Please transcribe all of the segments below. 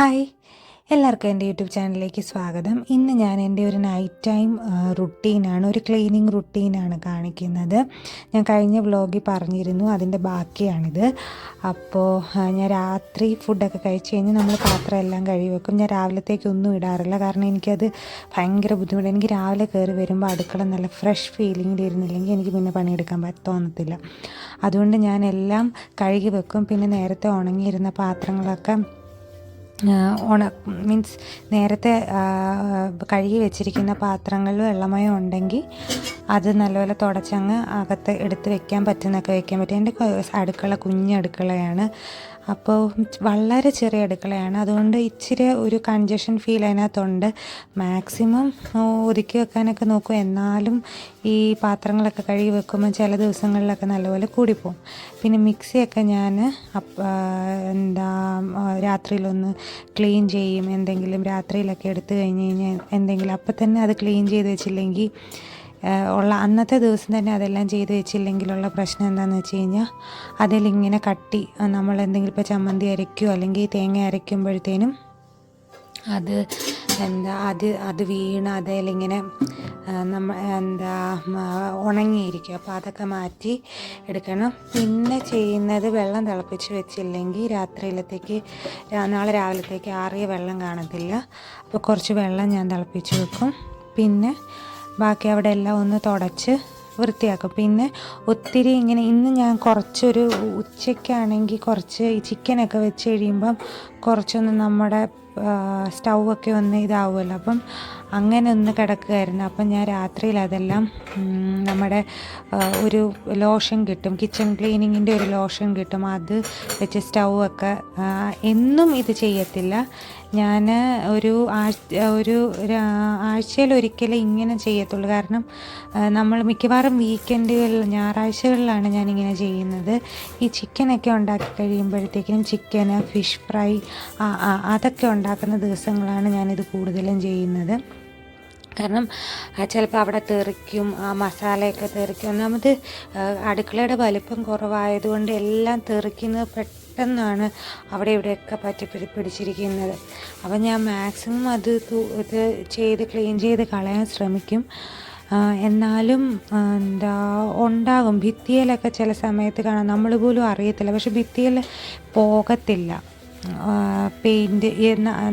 Hi. എല്ലാവർക്കും എന്റെ YouTube ചാനലിലേക്ക് സ്വാഗതം. ഇന്ന് ഞാൻ എന്റെ ഒരു നൈറ്റ് ടൈം റുട്ടീനാണ് ഒരു ക്ലീനിങ് റുട്ടീനാണ് കാണിക്കുന്നത്. ഞാൻ കഴിഞ്ഞ വ്ലോഗിൽ പറഞ്ഞിരുന്നു അതിന്റെ ബാക്കിയാണിത്. അപ്പോൾ ഞാൻ രാത്രി ഫുഡൊക്കെ കഴിച്ച് കഴിഞ്ഞ് നമ്മൾ പാത്രം എല്ലാം കഴുകി വെക്കും. ഞാൻ രാവിലത്തേക്ക് ഒന്നും ഇടാറില്ല. കാരണം എനിക്കത് ഭയങ്കര ബുദ്ധിമുട്ട്. എനിക്ക് രാവിലെ കയറി വരുമ്പോൾ അടുക്കള നല്ല ഫ്രഷ് ഫീലിംഗിൽ ഇരുന്നില്ലെങ്കിൽ എനിക്ക് പിന്നെ പണിയെടുക്കാൻ തോന്നത്തില്ല. അതുകൊണ്ട് ഞാൻ എല്ലാം കഴുകി വെക്കും. പിന്നെ നേരത്തെ ഉണങ്ങിയിരുന്ന പാത്രങ്ങളൊക്കെ ഉണ മീൻസ് നേരത്തെ കഴുകി വെച്ചിരിക്കുന്ന പാത്രങ്ങളിൽ വെള്ളമയം ഉണ്ടെങ്കിൽ അത് നല്ലപോലെ തുടച്ചങ്ങ് അകത്ത് എടുത്ത് വെക്കാൻ പറ്റുന്നൊക്കെ വെക്കാൻ പറ്റും. എന്റെ അടുക്കള കുഞ്ഞ് അടുക്കളയാണ്. അപ്പോൾ വളരെ ചെറിയ അടുക്കളയാണ്. അതുകൊണ്ട് ഇച്ചിരി ഒരു കൺജഷൻ ഫീൽ അതിനകത്തുണ്ട്. മാക്സിമം ഒതുക്കി വെക്കാനൊക്കെ നോക്കും. എന്നാലും ഈ പാത്രങ്ങളൊക്കെ കഴുകി വെക്കുമ്പോൾ ചില ദിവസങ്ങളിലൊക്കെ നല്ലപോലെ കൂടിപ്പോവും. പിന്നെ മിക്സിയൊക്കെ ഞാൻ എന്താ രാത്രിയിലൊന്ന് ക്ലീൻ ചെയ്യും. എന്തെങ്കിലും രാത്രിയിലൊക്കെ എടുത്തു കഴിഞ്ഞ് കഴിഞ്ഞാൽ എന്തെങ്കിലും അപ്പം തന്നെ അത് ക്ലീൻ ചെയ്ത് വെച്ചില്ലെങ്കിൽ ഉള്ള അന്നത്തെ ദിവസം തന്നെ അതെല്ലാം ചെയ്ത് വെച്ചില്ലെങ്കിലുള്ള പ്രശ്നം എന്താണെന്ന് വെച്ച് കഴിഞ്ഞാൽ അതിലിങ്ങനെ കട്ടി നമ്മൾ എന്തെങ്കിലും ഇപ്പോൾ ചമ്മന്തി അരയ്ക്കുകയോ അല്ലെങ്കിൽ തേങ്ങ അരയ്ക്കുമ്പോഴത്തേനും അത് എന്താ അത് അത് വീണ് അതിലിങ്ങനെ നമ്മ എന്താ ഉണങ്ങിയിരിക്കും. അപ്പോൾ അതൊക്കെ മാറ്റി എടുക്കണം. പിന്നെ ചെയ്യുന്നത് വെള്ളം തിളപ്പിച്ച് വെച്ചില്ലെങ്കിൽ രാത്രിയിലത്തേക്ക് നാളെ രാവിലത്തേക്ക് ആറിയ വെള്ളം കാണത്തില്ല. അപ്പോൾ കുറച്ച് വെള്ളം ഞാൻ തിളപ്പിച്ച് വെക്കും. പിന്നെ ബാക്കി അവിടെ എല്ലാം ഒന്ന് തുടച്ച് വൃത്തിയാക്കും. പിന്നെ ഒത്തിരി ഇങ്ങനെ ഇന്ന് ഞാൻ കുറച്ചൊരു ഉച്ചയ്ക്കാണെങ്കിൽ കുറച്ച് ചിക്കനൊക്കെ വെച്ച് കഴിയുമ്പം കുറച്ചൊന്ന് നമ്മുടെ സ്റ്റൗവൊക്കെ ഒന്ന് ഇതാവുമല്ലോ. അപ്പം അങ്ങനെ ഒന്ന് കിടക്കുകയായിരുന്നു അപ്പം ഞാൻ രാത്രിയിൽ അതെല്ലാം നമ്മുടെ ഒരു ലോഷൻ കിട്ടും. കിച്ചൺ ക്ലീനിങ്ങിന്റെ ഒരു ലോഷൻ കിട്ടും. അത് വെച്ച് സ്റ്റൗവൊക്കെ എന്നും ഇത് ചെയ്യത്തില്ല. ഞാൻ ഒരു ആഴ്ച ഒരു ആഴ്ചയിൽ ഒരിക്കലും ഇങ്ങനെ ചെയ്യത്തുള്ളൂ. കാരണം നമ്മൾ മിക്കവാറും വീക്കെൻഡുകളിൽ ഞായറാഴ്ചകളിലാണ് ഞാനിങ്ങനെ ചെയ്യുന്നത്. ഈ ചിക്കനൊക്കെ ഉണ്ടാക്കി കഴിയുമ്പോഴത്തേക്കിനും ചിക്കന് ഫിഷ് ഫ്രൈ അതൊക്കെ ഉണ്ടാക്കുന്ന ദിവസങ്ങളാണ് ഞാനിത് കൂടുതലും ചെയ്യുന്നത്. കാരണം ചിലപ്പോൾ അവിടെ തെറിക്കും ആ മസാലയൊക്കെ തെറിക്കും. ഒന്നാമത് അടുക്കളയുടെ വലിപ്പം കുറവായതുകൊണ്ട് എല്ലാം തെറിക്കുന്നത് പെട്ടെന്നാണ് അവിടെ ഇവിടെയൊക്കെ പറ്റി പിടി പിടിച്ചിരിക്കുന്നത്. അപ്പം ഞാൻ മാക്സിമം അത് ഇത് ചെയ്ത് ക്ലീൻ ചെയ്ത് കളയാൻ ശ്രമിക്കും. എന്നാലും എന്താ ഉണ്ടാകും. ഭിത്തിയിലൊക്കെ ചില സമയത്ത് കാണാം. നമ്മൾ പോലും അറിയത്തില്ല. പക്ഷെ ഭിത്തിയിൽ പോകത്തില്ല. പെയിന്റ്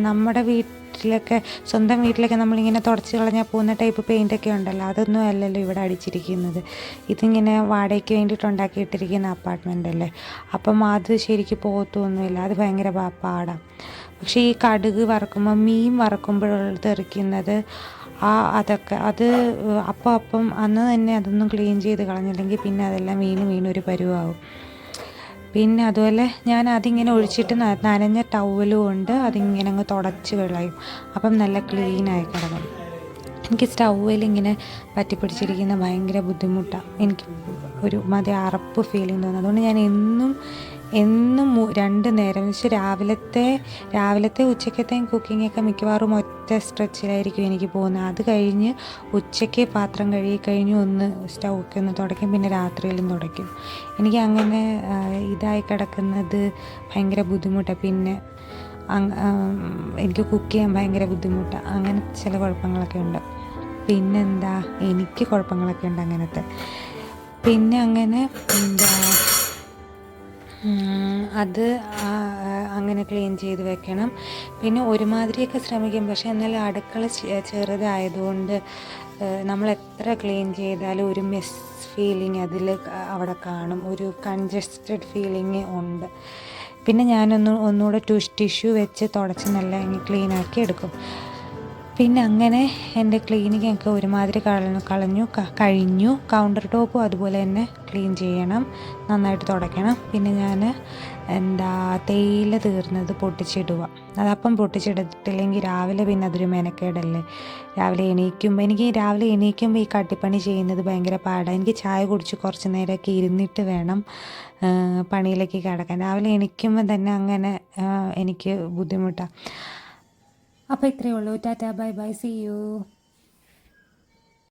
നമ്മുടെ വീട്ടിലൊക്കെ സ്വന്തം വീട്ടിലൊക്കെ നമ്മളിങ്ങനെ തുടച്ച് കളഞ്ഞാൽ പോകുന്ന ടൈപ്പ് പെയിന്റൊക്കെ ഉണ്ടല്ലോ. അതൊന്നും അല്ലല്ലോ ഇവിടെ അടിച്ചിരിക്കുന്നത്. ഇതിങ്ങനെ വാടകയ്ക്ക് വേണ്ടിയിട്ട് ഉണ്ടാക്കിയിട്ടിരിക്കുന്ന അപ്പാർട്ട്മെന്റ് അല്ലേ? അപ്പം അത് ശരിക്ക് പോകത്തൊന്നുമില്ല. അത് ഭയങ്കര പാടാണ് പക്ഷേ ഈ കടുക് വറക്കുമ്പോൾ മീൻ വറക്കുമ്പോഴുള്ള തെറിക്കുന്നത് ആ അതൊക്കെ അത് അപ്പം അപ്പം അന്ന് തന്നെ അതൊന്നും ക്ലീൻ ചെയ്ത് കളഞ്ഞില്ലെങ്കിൽ പിന്നെ അതെല്ലാം വീണ് വീണൊരു പരുവാകും പിന്നെ അതുപോലെ ഞാൻ അതിങ്ങനെ ഒഴിച്ചിട്ട് നനഞ്ഞ ടവലും ഉണ്ട്. അതിങ്ങനെ അങ്ങ് തുടച്ച് കളയും. അപ്പം നല്ല ക്ലീനായി കിടക്കും. എനിക്ക് സ്റ്റൗവിൽ ഇങ്ങനെ പറ്റിപ്പിടിച്ചിരിക്കുന്ന ഭയങ്കര ബുദ്ധിമുട്ടാണ് എനിക്ക് ഒരു മതി അറപ്പ് ഫീലിംഗ് തോന്നുന്നു. അതുകൊണ്ട് ഞാൻ എന്നും എന്നും രണ്ട് നേരം. എന്ന് വെച്ചാൽ രാവിലത്തെ രാവിലത്തെ ഉച്ചക്കത്തെയും കുക്കിങ്ങൊക്കെ മിക്കവാറും ഒറ്റ സ്ട്രെച്ചിലായിരിക്കും എനിക്ക് പോകുന്നത്. അത് കഴിഞ്ഞ് ഉച്ചയ്ക്ക് പാത്രം കഴുകി കഴിഞ്ഞ് ഒന്ന് സ്റ്റൗ ഒക്കെ ഒന്ന് തുടയ്ക്കും. പിന്നെ രാത്രിയിലും തുടയ്ക്കും. എനിക്ക് അങ്ങനെ ഇതായി കിടക്കുന്നത് ഭയങ്കര ബുദ്ധിമുട്ടാണ് പിന്നെ എനിക്ക് കുക്ക് ചെയ്യാൻ ഭയങ്കര ബുദ്ധിമുട്ടാണ് അങ്ങനെ ചില കുഴപ്പങ്ങളൊക്കെ ഉണ്ട്. പിന്നെന്താ? എനിക്ക് കുഴപ്പങ്ങളൊക്കെ ഉണ്ട് അങ്ങനത്തെ. പിന്നെ അങ്ങനെ എന്താ? അത് അങ്ങനെ ക്ലീൻ ചെയ്ത് വെക്കണം. പിന്നെ ഒരുമാതിരിയൊക്കെ ശ്രമിക്കും. പക്ഷേ എന്നാലും അടുക്കള ചെറുതായതുകൊണ്ട് നമ്മൾ എത്ര ക്ലീൻ ചെയ്താലും ഒരു മെസ് ഫീലിംഗ് അതിൽ അവിടെ കാണും. ഒരു കൺജസ്റ്റഡ് ഫീലിംഗ് ഉണ്ട്. പിന്നെ ഞാനൊന്ന് ഒന്നുകൂടെ ടൂഷ് ടിഷ്യൂ വെച്ച് തുടച്ച് നല്ല ക്ലീൻ ആക്കി എടുക്കും. പിന്നെ അങ്ങനെ എന്റെ ക്ലീനിങ് ഒക്കെ ഒരുമാതിരി കളഞ്ഞു കഴിഞ്ഞു. കൗണ്ടർ ടോപ്പും അതുപോലെ തന്നെ ക്ലീൻ ചെയ്യണം നന്നായിട്ട് തുടയ്ക്കണം. പിന്നെ ഞാൻ എന്താ തേയില തീർന്നത് പൊട്ടിച്ചിടുക. അതപ്പം പൊട്ടിച്ചിടത്തില്ലെങ്കിൽ രാവിലെ പിന്നെ അതൊരു മെനക്കേടല്ലേ. രാവിലെ എണീക്കുമ്പോൾ എനിക്ക് രാവിലെ എണീക്കുമ്പോൾ ഈ കട്ടിപ്പണി ചെയ്യുന്നത് ഭയങ്കര പാടാണ് എനിക്ക് ചായ കുടിച്ച് കുറച്ച് നേരമൊക്കെ ഇരുന്നിട്ട് വേണം പണിയിലേക്ക് കിടക്കാൻ. രാവിലെ എണീക്കുമ്പോൾ തന്നെ അങ്ങനെ എനിക്ക് ബുദ്ധിമുട്ടാണ് അപ്പോൾ ഇത്രയേ ഉള്ളൂ. Tata bye bye. See you